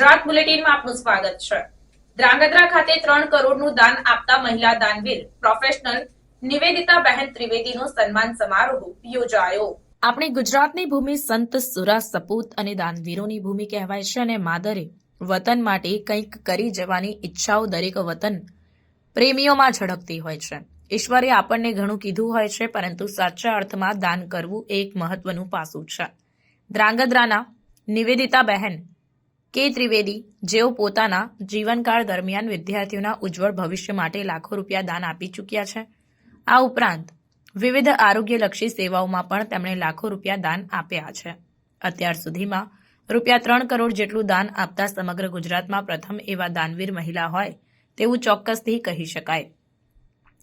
ગુજરાત બુલેટિનમાં આપનું સ્વાગત છે. ધ્રાંગધ્રા ખાતે ત્રણ કરોડનું દાન આપતા મહિલા દાનવીર, પ્રોફેશનલ નિવેદિતા બહેન ત્રિવેદીનો સન્માન સમારોહ યોજાયો. આપણે ગુજરાતની ભૂમિ સંત સુરા સપૂત અને દાનવીરોની ભૂમિ કહેવાય છે અને માદરે વતન માટે કંઈક કરી જવાની ઈચ્છાઓ દરેક વતન પ્રેમીઓમાં ઝળકતી હોય છે. ઈશ્વરે આપણને ઘણું કીધું હોય છે, પરંતુ સાચા અર્થમાં દાન કરવું એક મહત્વનું પાસું છે. ધ્રાંગધ્રાના નિવેદિતા બહેન કે ત્રિવેદી, જેઓ પોતાના જીવનકાળ દરમિયાન વિદ્યાર્થીઓના ઉજ્જવળ ભવિષ્ય માટે લાખો રૂપિયા દાન આપી ચૂક્યા છે. આ ઉપરાંત, વિવિધ આરોગ્યલક્ષી સેવાઓમાં પણ તેમણે લાખો રૂપિયા દાન આપ્યા છે. અત્યાર સુધીમાં, રૂપિયા ત્રણ કરોડ જેટલું દાન આપતા સમગ્ર ગુજરાતમાં પ્રથમ એવા દાનવીર મહિલા હોય તેવું ચોક્કસથી કહી શકાય.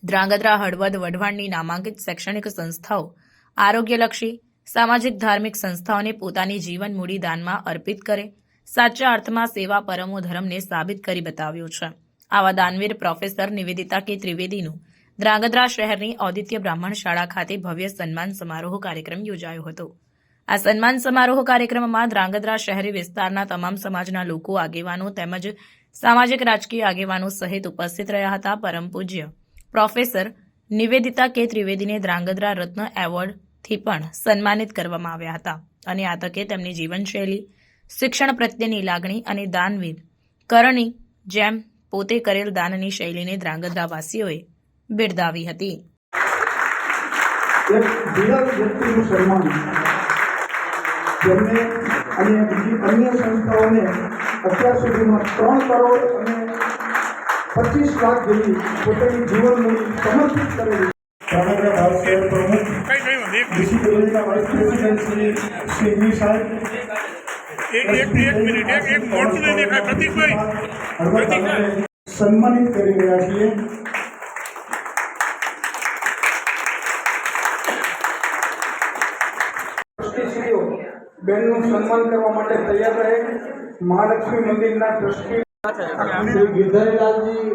ધ્રાંગધ્રા હળવદ વઢવાણની નામાંકિત શૈક્ષણિક સંસ્થાઓ, આરોગ્યલક્ષી, સામાજિક ધાર્મિક સંસ્થાઓને પોતાની જીવન મૂડી દાનમાં અર્પિત કરે સાચા અર્થમાં સેવા પરમો ધર્મને સાબિત કરી બતાવ્યું છે. આવા દાનવીર પ્રોફેસર નિવેદિતા કે ત્રિવેદીનું ધ્રાંગધ્રા શહેરની ઔદિત્ય બ્રાહ્મણ શાળા ખાતે ભવ્ય સન્માન સમારોહ કાર્યક્રમ યોજાયો હતો. આ સન્માન સમારોહ કાર્યક્રમમાં ધ્રાંગધ્રા શહેરી વિસ્તારના તમામ સમાજના લોકો, આગેવાનો તેમજ સામાજિક રાજકીય આગેવાનો સહિત ઉપસ્થિત રહ્યા હતા. પરમ પૂજ્ય પ્રોફેસર નિવેદિતા કે ત્રિવેદીને ધ્રાંગધ્રા રત્ન એવોર્ડથી પણ સન્માનિત કરવામાં આવ્યા હતા અને આ તકે તેમની જીવનશૈલી શિક્ષણ પ્રત્યેની લાગણી અને દાનવીર. કરણી, જેમ પોતે કરેલ દાનની શૈલીને ધ્રાંગધ્રાવાસીઓએ બિરદાવી હતી. પ્રમુખ શ્રી સાહેબ એક એક એક મિનિટ એક એક મોટું નહીં દેખાય પ્રતિકભાઈ હળવદ તાલુકે સન્માનિત કરી રહ્યા છીએ ટ્રસ્ટીશ્રીઓ બેનનું સન્માન કરવા માટે તૈયાર રહે. મહાલક્ષ્મી મંદિરના ટ્રસ્ટી શ્રી ગિરધારીલાલજી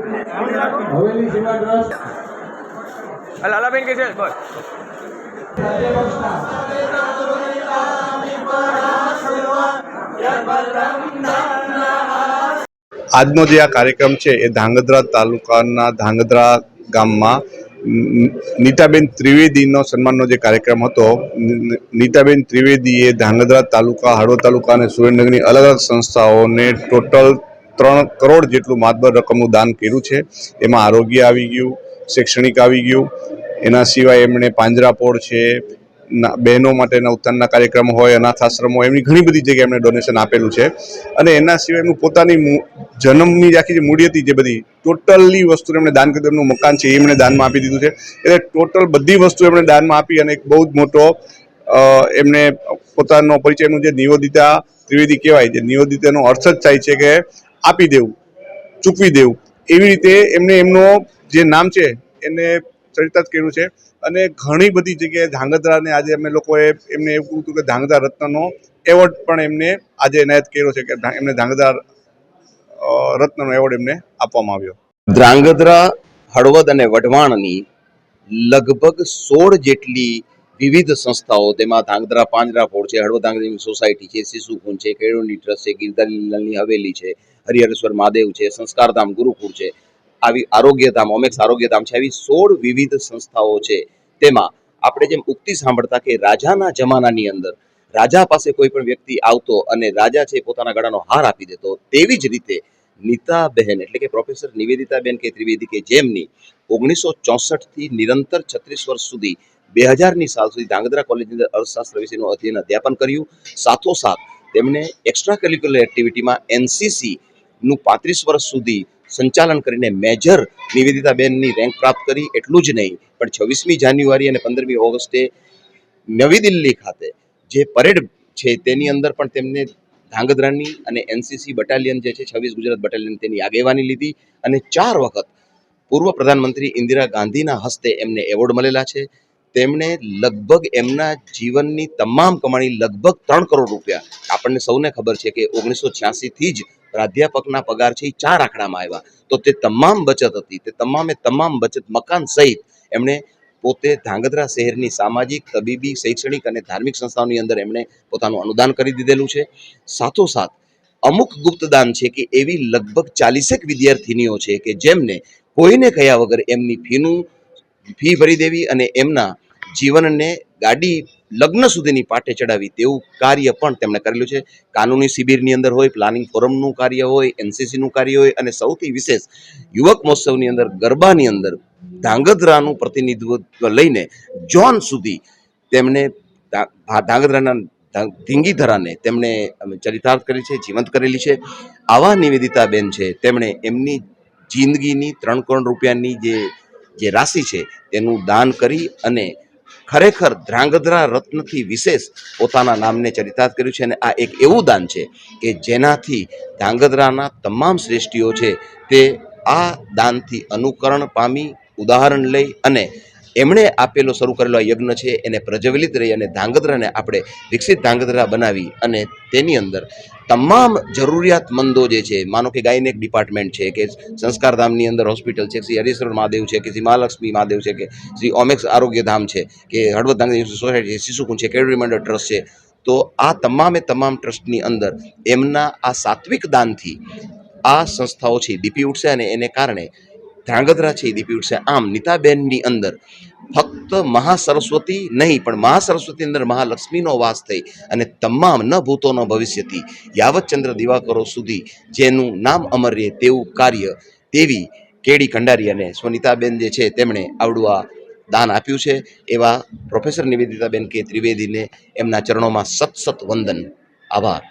હવેલી સેવા ટ્રસ્ટ. લાલાબેન કે છે? આજનો જે આ કાર્યક્રમ છે એ ધાંગધ્રા તાલુકાના ધાંગધ્રા ગામમાં નીતાબેન ત્રિવેદીનો સન્માનનો જે કાર્યક્રમ હતો નીતાબેન ત્રિવેદીએ ધાંગધ્રા તાલુકા, હળવદ તાલુકા અને સુરેન્દ્રનગરની અલગ અલગ સંસ્થાઓને ટોટલ ત્રણ કરોડ જેટલું માતબર રકમનું દાન કર્યું છે. એમાં આરોગ્ય આવી ગયું, શૈક્ષણિક આવી ગયું. એના સિવાય એમણે પાંજરાપોળ છે બહેનો માટેના ઉત્થાનના કાર્યક્રમ હોય, અનાથ આશ્રમ હોય, એમની ઘણી બધી જગ્યાએ એમણે ડોનેશન આપેલું છે. અને એના સિવાય એમનું પોતાની જન્મની આખી જે મૂડી હતી, જે બધી ટોટલી વસ્તુ એમણે દાન કરી એમનું મકાન છે, એ એમણે દાનમાં આપી દીધું છે. એટલે ટોટલ બધી વસ્તુ એમણે દાનમાં આપી અને એક બહુ જ મોટો એમને પોતાનો પરિચય, એમનું જે નિવેદિતા ત્રિવેદી કહેવાય, જે નિવેદિતાનો અર્થ જ થાય છે કે આપી દેવું, ચૂકવી દેવું. એવી રીતે એમને એમનો જે નામ છે, એને ચરિતાર્થ કર્યું છે. અને ઘણી બધી જગ્યાએ ધાંગધ્રાને આજે અમે લોકોએ એમને એવું કહ્યું કે ધાંગધ્રા રત્નનો એવોર્ડ પણ એમને આજે એનાયત કર્યો છે કે એમને ધાંગધ્રા રત્નનો એવોર્ડ એમને આપવામાં આવ્યો. ધ્રાંગધ્રા હળવદ અને વઢવાણની લગભગ સોળ જેટલી વિવિધ સંસ્થાઓ, તેમાં ધાંગધ્રા પાંજરાપોળ છે, હળવદ ધાંગધ્રાની સોસાયટી છે શિશુકુંજ છે, કેળવણી ટ્રસ્ટ છે ગિરધારીલાલની હવેલી છે, હરિહરેશ્વર મહાદેવ છે, સંસ્કારધામ ગુરુકુળ છે આવી આરોગ્યધામ ઓમેક્સ આરોગ્યધામ છે, આવી સોળ વિવિધ સંસ્થાઓ છે. તેમાં આપણે જેમ ઉક્તિ સાંભળતા કે રાજાના જમાનાની અંદર રાજા પાસે કોઈ પણ વ્યક્તિ આવતો અને રાજા છે પોતાના ગળાનો હાર આપી દેતો, તેવી જ રીતે નીતાબહેન એટલે કે પ્રોફેસર નિવેદિતાબેન કે ત્રિવેદી કે જેમની ઓગણીસો ચોસઠથી નિરંતર છત્રીસ વર્ષ સુધી બે હજારની સાલ સુધી ધાંગધ્રા કોલેજની અંદર અર્થશાસ્ત્ર વિષયનું અધ્યયન અધ્યાપન કર્યું. સાથોસાથ તેમણે એક્સ્ટ્રા કરિક્યુલર એક્ટિવિટીમાં એનસીસી નું પાંત્રીસ વર્ષ સુધી સંચાલન કરીને મેજર નિવેદિતાબેનની રેન્ક પ્રાપ્ત કરી, એટલું જ નહીં, પણ છવ્વીસમી જાન્યુઆરી અને પંદરમી ઓગસ્ટે નવી દિલ્હી ખાતે જે પરેડ છે તેની અંદર પણ તેમને ધાંગધ્રાની અને એનસીસી બટાલિયન જે છે, છવ્વીસ ગુજરાત બટાલિયન તેની આગેવાની લીધી અને ચાર વખત પૂર્વ પ્રધાનમંત્રી ઇન્દિરા ગાંધીના હસ્તે એમને એવોર્ડ મળેલા છે. તેમણે લગભગ એમના જીવનની તમામ કમાણી લગભગ ત્રણ કરોડ રૂપિયા, આપણને સૌને ખબર છે કે ઓગણીસો છ્યાસીથી જ પ્રાધ્યાપકના પગાર છે એ ચાર આંકડામાં આવ્યા. તો તે તમામ બચત હતી. તે તમામે તમામ બચત મકાન સહિત એમણે પોતે ધાંગધ્રા શહેરની સામાજિક, તબીબી, શૈક્ષણિક અને ધાર્મિક સંસ્થાઓની અંદર એમણે પોતાનું અનુદાન કરી દીધેલું છે. સાથોસાથ અમુક ગુપ્તદાન છે કે એવી લગભગ ચાલીસેક વિદ્યાર્થીનીઓ છે કે જેમને કોઈને કહ્યા વગર એમની ફીનું ફી ભરી દેવી અને એમના જીવનને ગાડી લગ્ન સુધીની પાટે ચડાવી તેવું કાર્ય પણ તેમણે કરેલું છે. કાનૂની શિબિરની અંદર હોય, પ્લાનિંગ ફોરમનું કાર્ય હોય, એનસીસીનું કાર્ય હોય અને સૌથી વિશેષ યુવક મહોત્સવની અંદર ગરબાની અંદર ધાંગધ્રાનું પ્રતિનિધિત્વ લઈને જોન સુધી તેમણે ધાંગધ્રાના ધીંગીધરાને તેમણે ચરિતાર્થ કરી છે, જીવંત કરેલી છે. આવા નિવેદિતાબેન છે, તેમણે એમની જિંદગીની ત્રણ કરોડ રૂપિયાની જે જે રાશિ છે, તેનું દાન કરી અને ખરેખર ધ્રાંગધ્રા રત્નથી વિશેષ પોતાના નામને ચરિતાર્થ કર્યું છે અને આ એક એવું દાન છે કે જેનાથી ધ્રાંગધ્રાના તમામ શ્રેષ્ઠીઓ છે તે આ દાનથી અનુકરણ પામી, ઉદાહરણ લઈ અને એમણે આપેલો શરૂ કરેલો આ યજ્ઞ છે, એને પ્રજ્વલિત રહી અને ધાંગધ્રાને આપણે વિકસિત ધાંગધ્રા બનાવી અને તેની અંદર તમામ જરૂરિયાતમંદો જે છે, માનો કે ગાયનેક ડિપાર્ટમેન્ટ છે, કે સંસ્કારધામની અંદર હોસ્પિટલ છે શ્રી હરીશ્વર મહાદેવ છે, કે શ્રી મહાલક્ષ્મી મહાદેવ છે, કે શ્રી ઓમેક્સ આરોગ્યધામ છે, કે હળવદ ધાંગધ્રા સોસાયટી છે, શિશુકુંજ છે, કેળવણી મંડળ ટ્રસ્ટ છે, તો આ તમામે તમામ ટ્રસ્ટની અંદર એમના આ સાત્વિક દાનથી આ સંસ્થાઓ છે દીપી ઉઠશે અને એને કારણે ધ્રાંગધ્રા છે એ ઉઠશે આમ નીતાબેનની અંદર ફક્ત મહાસરસ્વતી નહીં, પણ મહાસરસ્વતી અંદર મહાલક્ષ્મીનો વાસ થઈ અને તમામ ન ભૂતોનો ભવિષ્યથી યાવતચંદ્ર દિવાકરો સુધી જેનું નામ અમર રહે તેવું કાર્ય તેવી કેડી કંડારી અને સ્વનિતાબેન જે છે તેમણે આવડું આ દાન આપ્યું છે. એવા પ્રોફેસર નિવેદિતાબેન કે ત્રિવેદીને એમના ચરણોમાં સત સત વંદન, આભાર.